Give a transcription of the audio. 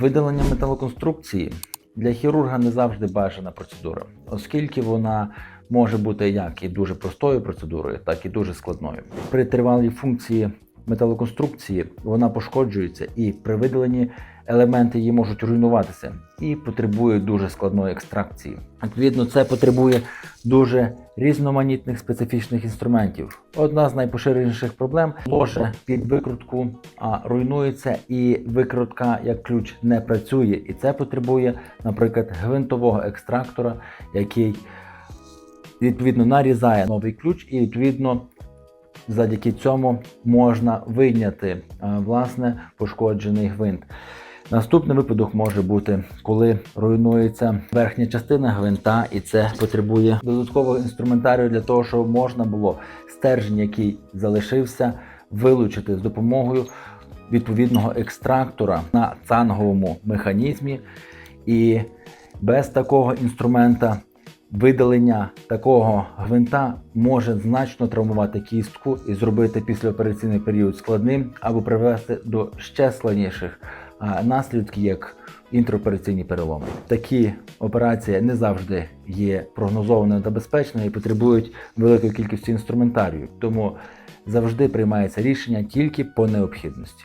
Видалення металоконструкції для хірурга не завжди бажана процедура, оскільки вона може бути як і дуже простою процедурою, так і дуже складною. При тривалій функції металоконструкції вона пошкоджується, і при видаленні елементи її можуть руйнуватися і потребують дуже складної екстракції. Відповідно, це потребує дуже різноманітних специфічних інструментів. Одна з найпоширеніших проблем ложе під викрутку а, руйнується, і викрутка як ключ не працює. І це потребує, наприклад, гвинтового екстрактора, який відповідно нарізає новий ключ, і відповідно завдяки цьому можна вийняти власне пошкоджений гвинт. Наступний випадок може бути, коли руйнується верхня частина гвинта, і це потребує додаткового інструментарію для того, щоб можна було стержень, який залишився, вилучити з допомогою відповідного екстрактора на цанговому механізмі. І без такого інструмента видалення такого гвинта може значно травмувати кістку і зробити післяопераційний період складним або привести до ще складніших наслідків, як інтраопераційні переломи. Такі операції не завжди є прогнозованими та безпечними і потребують великої кількості інструментарію. Тому завжди приймається рішення тільки по необхідності.